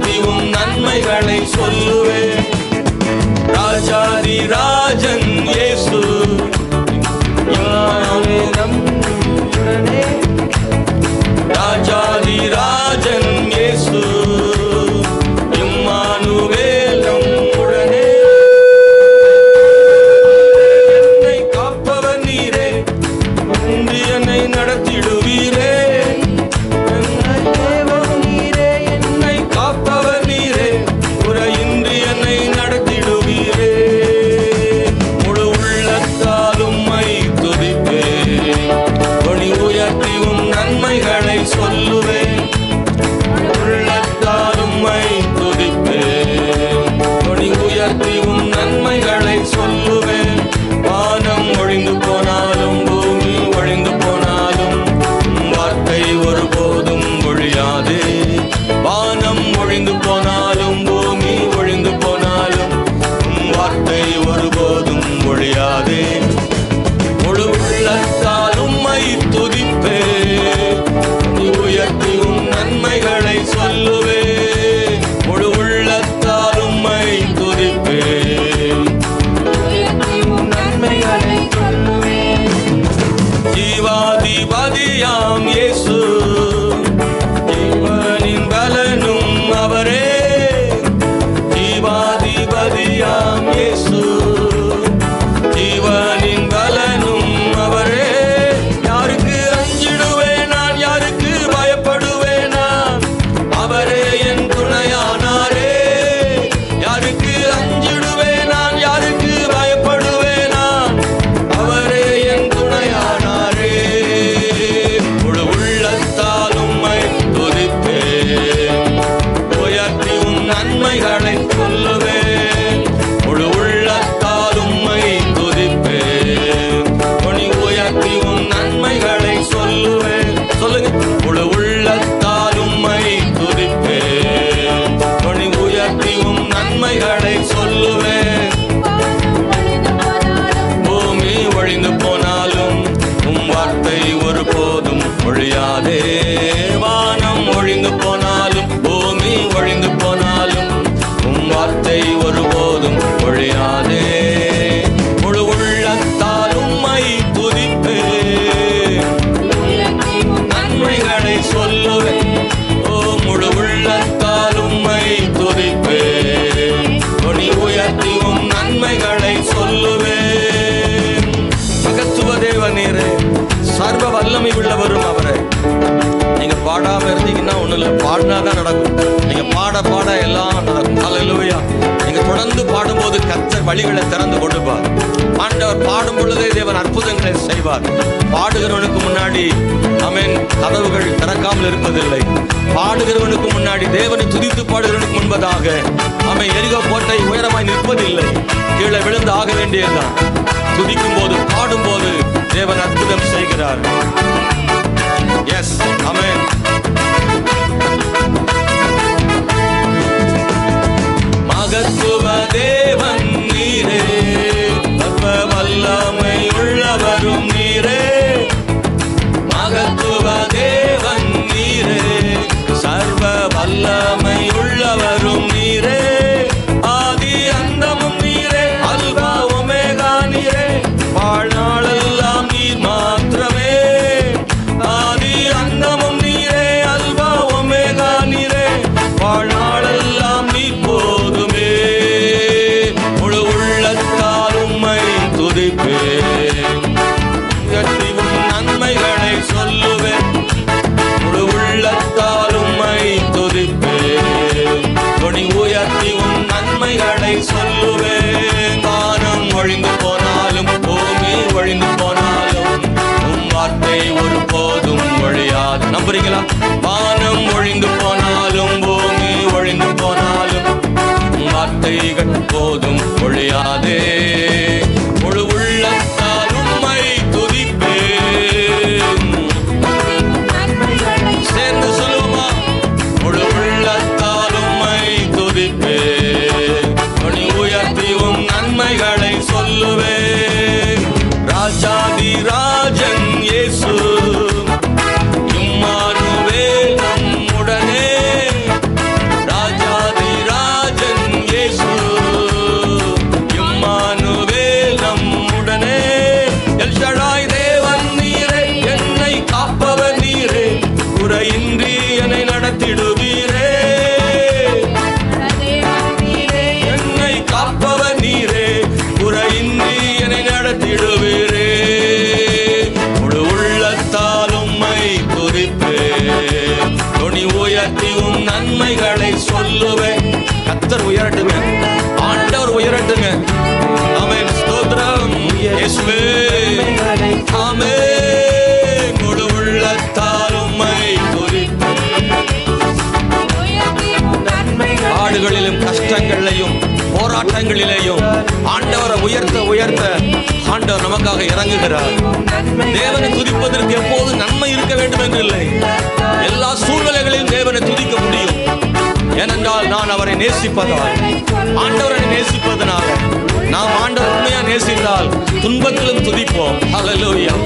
போற்றி உன் நன்மைகளை சொல்லுவேன். ராஜாதி ராஜன் இயேசு. நம் ஆசை ஒரு போதும் ஒழியாதே. வானம் ஒழிந்து போன நடக்கும். நீங்க பாட பாட எல்லாம் நடக்கும். ஹalleluya நீங்க தொடர்ந்து பாடும்போது கத்தர் வழிகளை திறந்து கொடுப்பார் ஆண்டவர் பாடும் பொழுதே தேவன் அற்புதங்களை செய்வார். பாடுகிறவனுக்கு முன்னாடி அமேன் கதவுகள் திறக்காமல் இருப்பதில்லை. பாடுகிறவனுக்கு முன்னாடி தேவனை துதித்து பாடுகிறவனுக்கு முன்பதாக அவன் எரிகோ கோட்டை உயரமாய் நிற்பதில்லை. கீழே விழுந்து ஆக வேண்டியதுதான். துதிக்கும் போது பாடும் போது தேவன் அற்புதம் செய்கிறார். எஸ் அமேன் நடத்திடுவீரே என்னை காப்பவர் நீரே. குறையின்றி என்னை நடத்திடுவீரே. முழு உள்ளத்தால் உம்மை துதிப்பேன். துணி உயர்த்தியும் நன்மைகளை சொல்லுவேன். கத்தர் உயரட்டுங்க ஆண்டவர் உயரட்டுங்க ஆமென். ஸ்தோத்திரம். இயேசுவே. ஆமென். கஷ்டங்கள்லையும் போராட்டங்களிலேயும் ஆண்டவரை உயர்த்த உயர்த்த ஆண்டவர் நமக்காக இறங்குகிறார். தேவனை துதிப்பதற்கு எப்போதும் நன்மை இருக்க வேண்டும் என்று இல்லை எல்லா சூழ்நிலைகளையும் தேவனை துதிக்க முடியும். ஏனென்றால் நான் அவரை நேசிப்பதால். ஆண்டவரை நேசிப்பதனால் நாம் ஆண்டவர் உண்மையா நேசித்தால் துன்பத்திலும் துதிப்போம். அலலூயா